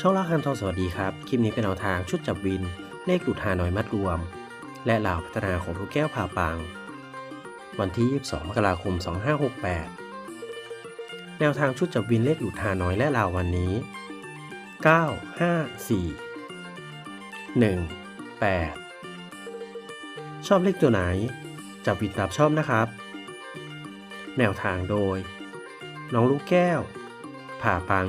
ช่องล่าคันทองสวัสดีครับ คลิปนี้เป็นแนวทางชุดจับวิน เลขหลุดหาน้อยมัดรวม และเหล่าพัฒนาของลูกแก้วผ่าปังวันที่ 22 มกราคม 2568 แนวทางชุดจับวินเลขหลุดหาน้อยและเหล่าวันนี้ 9 5 4 1 8 ชอบเลขตัวไหน จับวินตามชอบนะครับ แนวทางโดย น้องลูกแก้ว ผ่าปัง